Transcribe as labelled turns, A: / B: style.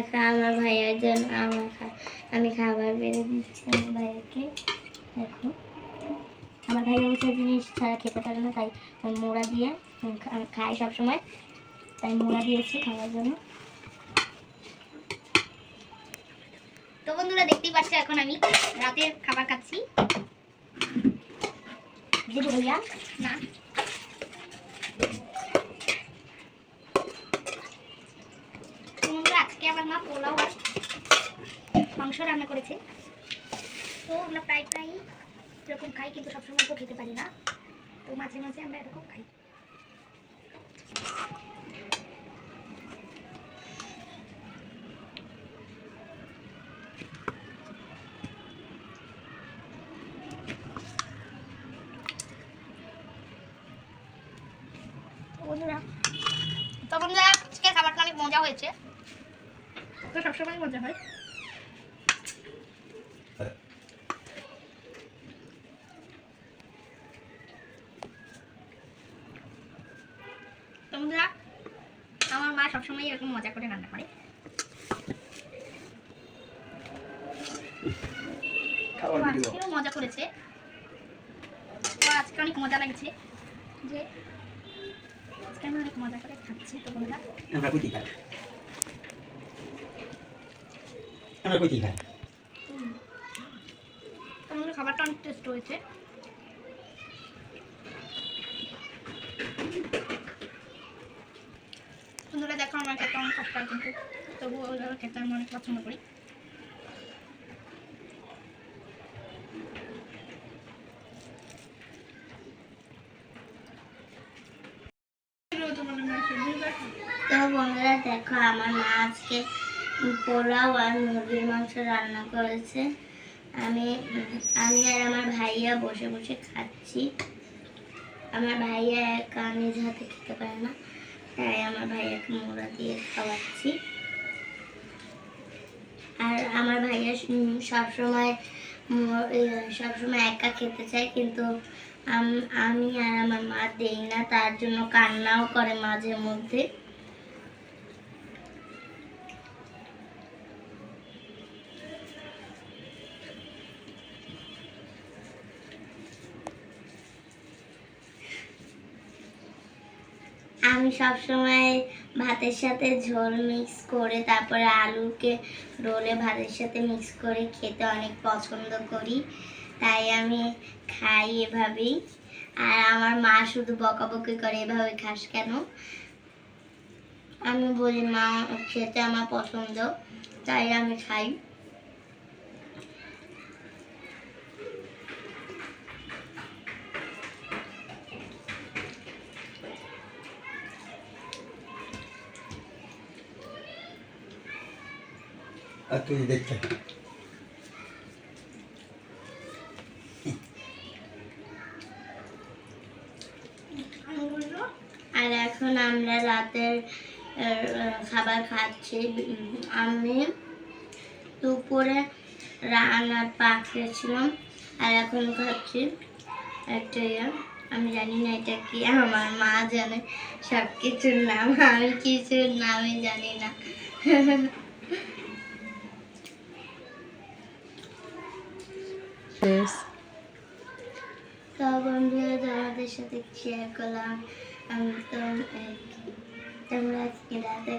A: দেখো আমার ভাইয়ের জন্য আমার আমি খাবার বেড়ে দিচ্ছি আমার ভাইয়াকে। দেখো। আমার ভাই অবশ্য জিনিস ছাড়া খেতে পারে না। তাই মোড়া দিয়ে খাই সবসময়। তাই মোড়া দিয়েছি খাওয়ার জন্য।
B: তো বন্ধুরা, দেখতেই পাচ্ছ এখন আমি রাতের খাবার খাচ্ছি।
A: ভাইয়া
B: না তো বন্ধুরা আজকে আমার মা পোলাও আর মাংস রান্না করেছে। তো আমরা প্রায় প্রায় এরকম খাই, কিন্তু সবসময় তো খেতে পারি না। তো মাঝে মাঝে আমরা এরকম খাই। বন্ধুরা তো বন্ধুরা আজকে খাবারটা অনেক মজা হয়েছে। তো সবসময় মজা হয়। তো আমার মা সবসময় এরকম মজা করে রান্না করে। আজকেও মজা করেছে। আজকে অনেক মজা লাগছে যে আজকে আমি অনেক মজা করে খাচ্ছি তো বন্ধুরা
C: আমরা কুচি খাই আমরা কুচি খাই
B: তো বন্ধুরা খাবারটা অনেক টেস্ট হয়েছে। বন্ধুরা দেখো আমার খেতে অনেক কষ্ট হয় কিন্তু তবুও ওইভাবে খেতে আমি অনেক পছন্দ করি।
A: তো বন্ধুরা দেখো আমার মা আজকে পোলাও আর মুরগির মাংস রান্না করেছে। আমি আমি আর আমার ভাইয়া বসে বসে খাচ্ছি। আমার ভাইয়া একা নিজ হাতে খেতে পারে না, তাই আমার ভাইয়াকে মোড়া দিয়ে খাওয়াচ্ছি। আর আমার ভাইয়া সবসময় সবসময় একা খেতে চায়, কিন্তু আমি আর আমার মা দেই না, তার জন্য কান্নাও করে মাঝে মধ্যে। আমি সবসময় ভাতের সাথে ঝোল মিক্স করে তারপরে আলুকে রোলে ভাতের সাথে মিক্স করে খেতে অনেক পছন্দ করি। তাই আমি খাই এভাবেই। আর আমার মা শুধু বকাবকি করে, এভাবে খাস কেন? আমি বলি, মা, খেতে আমার পছন্দ। তাই আমি খাই।
C: আর তুই দেখতে
A: আর এখন আমরা রাতের খাবার খাচ্ছি। আমি দুপুরে রান্নার পা খেয়েছিলাম আর এখন খাচ্ছি একটা ইয়ে। আমি জানি না এটা কি, আমার মা জানে সব কিছুর নাম। আমি কিছুর নামই জানি না। তো বন্ধুরা তোমাদের সাথে শেয়ার করলাম আমি তো এই, তোমরা আজকে রাতে